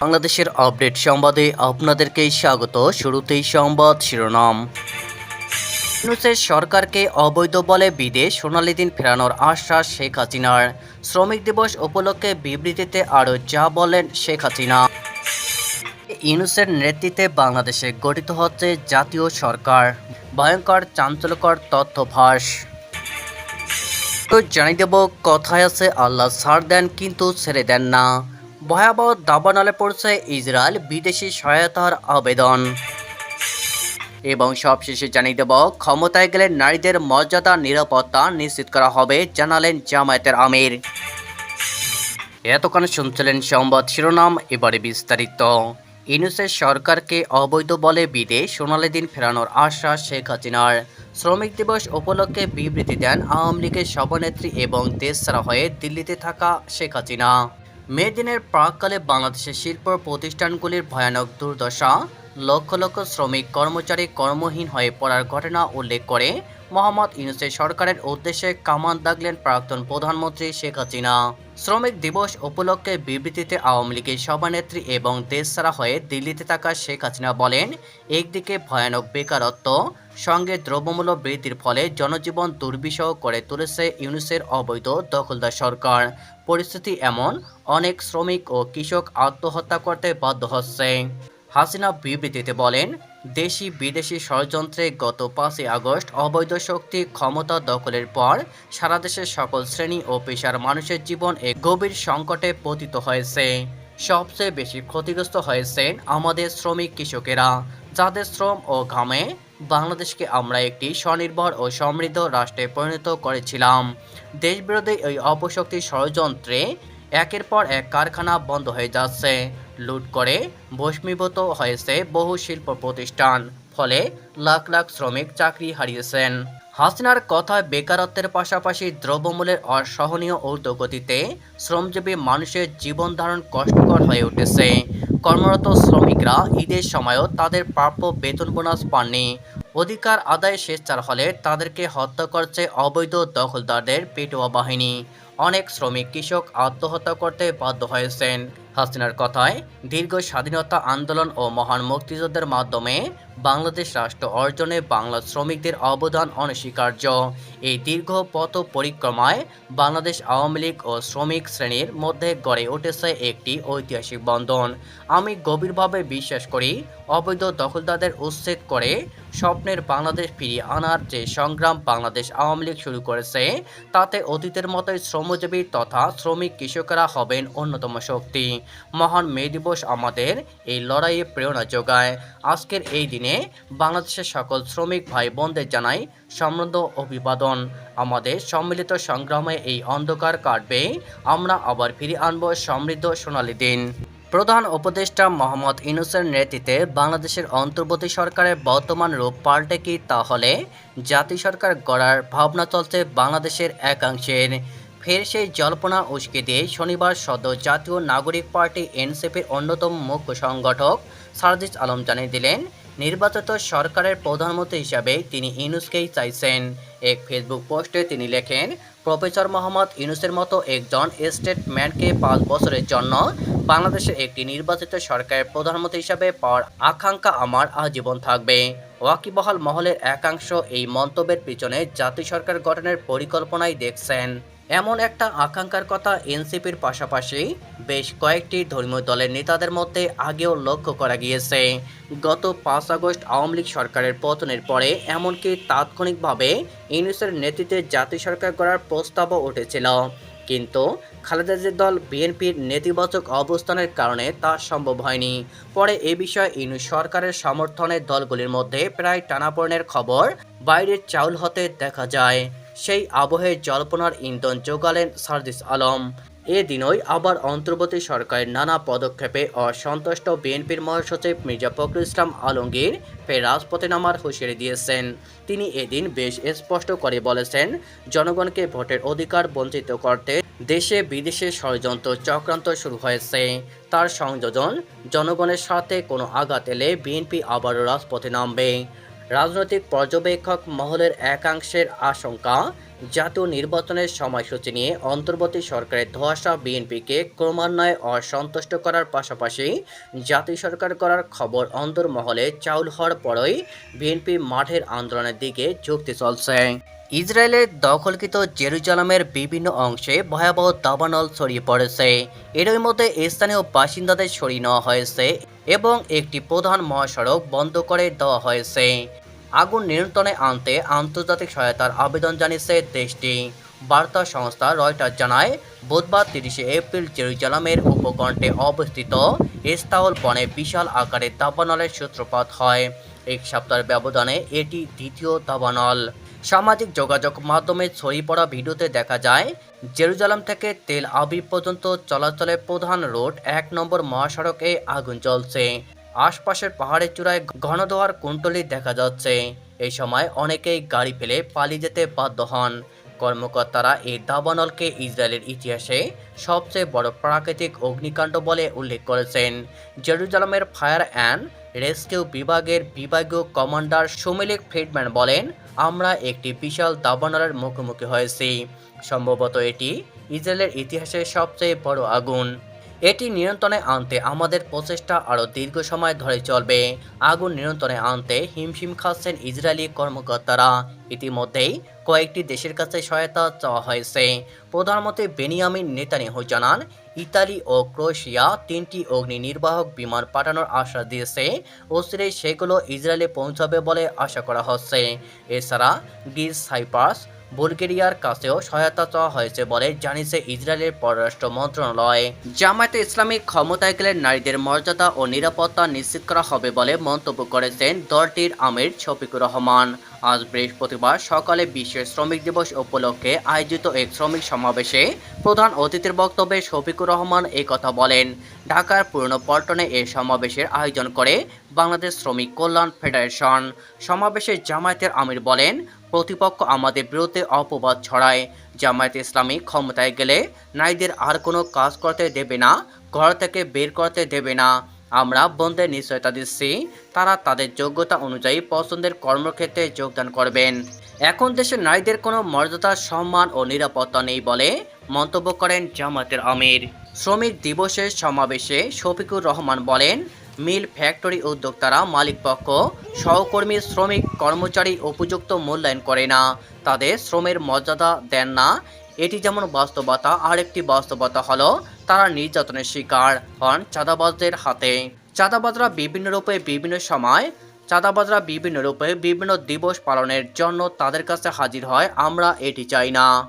বাংলাদেশের আপডেট সংবাদে আপনাদেরকে স্বাগত। শুরুতেই সংবাদ শিরোনাম। ইউনুসের সরকারকে অবৈধ বলে বিদেশ সোনালী দিন ফেরানোর আশ্বাস শেখ হাসিনার। শ্রমিক দিবস উপলক্ষে বিবৃতিতে আরও যা বলেন শেখ হাসিনা। ইউনুসের নেতৃত্বে বাংলাদেশে গঠিত হচ্ছে জাতীয় সরকার। ভয়ঙ্কর চাঞ্চল্যকর তথ্যভাস তো জানিয়ে দেব, কথায় আছে, আল্লাহ ছাড় দেন, কিন্তু ছেড়ে দেন না। ভয়াবহ দাবানলে পড়ছে ইসরায়েল বিদেশি সহায়তার আবেদন। এবং সবশেষে জানিয়ে দেব, ক্ষমতায় গেলে নারীদের মর্যাদা, নিরাপত্তা নিশ্চিত করা হবে, জানালেন জামায়াতের আমির। এতক্ষণ শুনছিলেন সংবাদ শিরোনাম, এবারে বিস্তারিত। ইউনুসের সরকারকে অবৈধ বলে বিদেশ সোনালী দিন ফেরানোর আশ্বাস শেখ হাসিনার। শ্রমিক দিবস উপলক্ষে বিবৃতি দেন আওয়ামী লীগের সভানেত্রী এবং দেশ ছাড়া হয়ে দিল্লিতে থাকা শেখ হাসিনা। মে দিনের প্রাককালে বাংলাদেশের শিল্প প্রতিষ্ঠানগুলির ভয়ানক দুর্দশা লক্ষ লক্ষ শ্রমিক, কর্মচারী কর্মহীন হয়ে পড়ার ঘটনা উল্লেখ করে মোহাম্মদ ইউনুসের সরকারের উদ্দেশ্যে কামান দাগলেন প্রাক্তন প্রধানমন্ত্রী শেখ হাসিনা। শ্রমিক দিবস উপলক্ষে বিবৃতিতে আওয়ামী লীগের সভানেত্রী এবং দেশ ছাড়া হয়ে দিল্লিতে থাকা শেখ হাসিনা বলেন, একদিকে ভয়ানক বেকারত্ব, সঙ্গে দ্রব্যমূল্য বৃদ্ধির ফলে জনজীবন দুর্বিষহ করে তুলেছে ইউনুসের অবৈধ দখলদার সরকার। পরিস্থিতি এমন, অনেক শ্রমিক ও কৃষক আত্মহত্যা করতে বাধ্য হচ্ছে। হাসিনা বিবৃতিতে বলেন দেশি বিদেশি ষড়যন্ত্রে গত পাঁচই আগস্ট অবৈধ শক্তি ক্ষমতা দখলের পর সারা দেশের সকল শ্রেণি ও পেশার মানুষের জীবন এক গভীর সংকটে পতিত হয়েছে। সবচেয়ে বেশি ক্ষতিগ্রস্ত হয়েছেন আমাদের শ্রমিক কৃষকেরা, যাদের শ্রম ও ঘামে বাংলাদেশকে আমরা একটি স্বনির্ভর ও সমৃদ্ধ রাষ্ট্রে পরিণত করেছিলাম। দেশবিরোধী এই অপশক্তি ষড়যন্ত্রে একের পর এক কারখানা বন্ধ হয়ে যাচ্ছে। লুট করে ভস্মীভূত হয়েছে বহু শিল্প প্রতিষ্ঠান, ফলে লাখ লাখ শ্রমিক চাকরি হারিয়েছেন। হাসিনার কথায় বেকারত্বের পাশাপাশি দ্রব্যমূল্যের অসহনীয় ঊর্ধ্বগতিতে শ্রমজীবী মানুষের জীবন ধারণ কষ্টকর হয়ে উঠেছে। কর্মরত শ্রমিকরা ঈদের সময়ও তাদের প্রাপ্য বেতন বোনাস পাননি। অধিকার আদায় শেষচার হলে তাদেরকে হত্যা করছে অবৈধ দখলদারদের পেটোয়া বাহিনী। অনেক শ্রমিক কৃষক আত্মহত্যা করতে বাধ্য হয়েছেন। হাসিনার কথায় দীর্ঘ স্বাধীনতা আন্দোলন ও মহান মুক্তিযুদ্ধের মাধ্যমে বাংলাদেশ রাষ্ট্র অর্জনে বাংলা শ্রমিকদের অবদান অনস্বীকার্য। এই দীর্ঘ পথ পরিক্রমায় বাংলাদেশ আওয়ামী লীগ ও শ্রমিক শ্রেণির মধ্যে গড়ে উঠেছে একটি ঐতিহাসিক বন্ধন। আমি গভীরভাবে বিশ্বাস করি, অবৈধ দখলদারদের উচ্ছেদ করে স্বপ্নের বাংলাদেশ ফিরিয়ে আনার যে সংগ্রাম বাংলাদেশ আওয়ামী লীগ শুরু করেছে, তাতে অতীতের মতোই শ্রমজীবী তথা শ্রমিক কৃষকেরা হবেন অন্যতম শক্তি। মহান মে দিবস আমাদের এই লড়াইয়ে প্রেরণা যোগায়। আজকের এই দিনে বাংলাদেশের সকল শ্রমিক ভাই বোনদের জানাই সমৃদ্ধ অভিবাদন। আমাদের সম্মিলিত সংগ্রামে এই অন্ধকার কাটবে। আমরা আবার ফিরে আনব সমৃদ্ধ সোনালী দিন। প্রধান উপদেষ্টা মোহাম্মদ ইনুসের নেতৃত্বে বাংলাদেশের অন্তর্বর্তী সরকারের বর্তমান রূপ পাল্টে কি তাহলে? জাতি সরকার গড়ার ভাবনা চলছে বাংলাদেশের একাংশের। ফের সেই জল্পনা উস্কে দিয়ে শনিবার সদ্য জাতীয় নাগরিক পার্টি এনসিপির অন্যতম মুখ্য সংগঠক সারজিস আলম জানিয়ে দিলেন, নির্বাচিত সরকারের প্রধানমন্ত্রী হিসাবে তিনি ইনুসকেই চাইছেন। এক ফেসবুক পোস্টে তিনি লেখেন, প্রফেসর মোহাম্মদ ইউনুসের মতো একজন স্টেটম্যানকে পাঁচ বছরের জন্য বাংলাদেশের একটি নির্বাচিত সরকারের প্রধানমন্ত্রী হিসাবে পাওয়ার আকাঙ্ক্ষা আমার আজীবন থাকবে। ওয়াকিবহাল মহলের একাংশ এই মন্তব্যের পিছনে জাতীয় সরকার গঠনের পরিকল্পনাই দেখছেন। এমন একটা আকাঙ্ক্ষার কথা এনসিপির পাশাপাশি বেশ কয়েকটি ধর্মীয় দলের নেতাদের মধ্যে আগেও লক্ষ্য করা গিয়েছে। গত পাঁচ আগস্ট আওয়ামী লীগ সরকারের পতনের পরে এমনকি তাৎক্ষণিকভাবে ইউনুসের নেতৃত্বে জাতীয় সরকার গড়ার প্রস্তাবও উঠেছিল। কিন্তু খালেদা জিয়ার দল বিএনপির নেতিবাচক অবস্থানের কারণে তা সম্ভব হয়নি। পরে এ বিষয়ে ইনু সরকারের সমর্থনের দলগুলির মধ্যে প্রায় টানাপোড়েনের খবর বাইরের চাউল হতে দেখা যায়। সেই আবহে জল্পনার ইন্ধন যোগালেন সার্জিস আলম। এদিনই আবার অন্তর্বর্তী সরকারের নানা পদক্ষেপে অসন্তুষ্ট বিএনপির মহাসচিব মির্জা ফখরুল ইসলাম আলমগীর ফের রাজপথে নামার হুঁশিয়ারি দিয়েছেন। তিনি এদিন বেশ স্পষ্ট করে বলেছেন, জনগণকে ভোটের অধিকার বঞ্চিত করতে দেশে বিদেশে ষড়যন্ত্র চক্রান্ত শুরু হয়েছে। তার সংযোজন, জনগণের সাথে কোনো আঘাত এলে বিএনপি আবারও রাজপথে নামবে। রাজনৈতিক পর্যবেক্ষক মহলের একাংশের আশঙ্কা, জাতীয় নির্বাচনের সময়সূচি নিয়ে অন্তর্বর্তী সরকারের ধোয়াশা বিএনপিকে ক্রমান্বয়ে অসন্তুষ্ট করার পাশাপাশি জাতীয় সরকার করার খবর অন্তর্মহলে চাউল হওয়ার পরই বিএনপি মাঠের আন্দোলনের দিকে যুক্তি চলছে। ইসরায়েলের দখলকৃত জেরুজালামের বিভিন্ন অংশে ভয়াবহ দাবানল ছড়িয়ে পড়েছে। এরই মধ্যে স্থানীয় বাসিন্দাদের সরিয়ে নেওয়া হয়েছে এবং একটি প্রধান মহাসড়ক বন্ধ করে দেওয়া হয়েছে। আগুন নিয়ন্ত্রণে আনতে আন্তর্জাতিক সহায়তার আবেদন জানিয়েছে দেশটি। বার্তা সংস্থা রয়টার জানায়, বুধবার তিরিশে এপ্রিল জেরুজালামের উপকণ্ঠে অবস্থিত ইস্তাউল বনে বিশাল আকারে দাবানলের সূত্রপাত হয়। এক সপ্তাহের ব্যবধানে এটি দ্বিতীয় দাবানল। সামাজিক যোগাযোগ মাধ্যমে ছড়িয়ে পড়া ভিডিওতে দেখা যায়, জেরুজালাম থেকে তেল আবিব পর্যন্ত চলাচলের প্রধান রোড এক নম্বর মহাসড়কে আগুন জ্বলছে। আশপাশের পাহাড়ের চূড়ায় ঘন ধোয়ার কুণ্ডলি দেখা যাচ্ছে। এই সময় অনেকেই গাড়ি ফেলে পালিয়ে যেতে বাধ্য হন। কর্মকর্তারা এই দাবানলকে ইসরায়েলের ইতিহাসে সবচেয়ে বড় প্রাকৃতিক অগ্নিকাণ্ড বলে উল্লেখ করেছেন। জেরুজালামের ফায়ার অ্যান্ড রেস্কিউ বিভাগের বিভাগীয় কমান্ডার সুমিলিক ফ্রিডম্যান বলেন আমরা একটি বিশাল দাবানলের মুখোমুখি হয়েছি। সম্ভবত এটি ইসরায়েলের ইতিহাসের সবচেয়ে বড় আগুন। এটি নিয়ন্ত্রণে আনতে আমাদের প্রচেষ্টা আরও দীর্ঘ সময় ধরে চলবে। আগুন নিয়ন্ত্রণে আনতে হিমশিম খাচ্ছেন ইসরায়েলি কর্মকর্তারা। ইতিমধ্যেই কয়েকটি দেশের কাছে সহায়তা চাওয়া হয়েছে। প্রধানমন্ত্রী বেনিয়ামিন নেতানিয়াহু জানান, ইতালি ও ক্রোয়েশিয়া তিনটি অগ্নি নির্বাহক বিমান পাঠানোর আশ্বাস দিয়েছে। অচিরেই সেগুলো ইসরায়েলে পৌঁছাবে বলে আশা করা হচ্ছে। এছাড়া গ্রিস, সাইপ্রাস বুলগেরিয়ার কাছেও সহায়তা চাওয়া হয়েছে বলে জানিয়েছে ইসরায়েলের পররাষ্ট্র মন্ত্রণালয়। জামায়াতে ইসলামিক ক্ষমতায় গেলে নারীদের মর্যাদা ও নিরাপত্তা নিশ্চিত করা হবে বলে মন্তব্য করেছেন দলটির আমির শফিকুর রহমান। আজ বৃহস্পতিবার সকালে বিশ্ব শ্রমিক দিবস উপলক্ষে আয়োজিত এক শ্রমিক সমাবেশে প্রধান অতিথির বক্তব্যে শফিকুর রহমান এই কথা বলেন। ঢাকার পুরনো পল্টনে এই সমাবেশের আয়োজন করে বাংলাদেশ শ্রমিক কল্যাণ ফেডারেশন। সমাবেশে জামায়াতের আমির বলেন, প্রতিপক্ষ আমাদের বিরুদ্ধে অপবাদ ছড়ায়। জামায়াত ইসলামী ক্ষমতায় গেলে নারীদের আর কোনো কাজ করতে দেবে না, ঘর থেকে বের করতে দেবে না। আমরা বন্ধের নিশ্চয়তা দিচ্ছি তারা তাদের যোগ্যতা অনুযায়ী পছন্দের কর্মক্ষেত্রে যোগদান করবেন। এখন দেশের নারীদের কোনো মর্যাদা, সম্মান ও নিরাপত্তা নেই বলে মন্তব্য করেন জামায়াতের আমির। শ্রমিক দিবসের সমাবেশে শফিকুর রহমান বলেন, মিল ফ্যাক্টরি উদ্যোক্তারা মালিকপক্ষ সহকর্মী, শ্রমিক, কর্মচারী উপযুক্ত মূল্যায়ন করে না। তাদের শ্রমের মর্যাদা দেন না এটি যেমন বাস্তবতা, আরেকটি বাস্তবতা হলো তারা নির্যাতনের শিকার হন চাঁদাবাজদের হাতে। চাঁদাবাজরা বিভিন্ন রূপে, বিভিন্ন সময়, চাঁদাবাজরা বিভিন্ন রূপে বিভিন্ন দিবস পালনের জন্য তাদের কাছে হাজির হয়, আমরা এটি চাই না।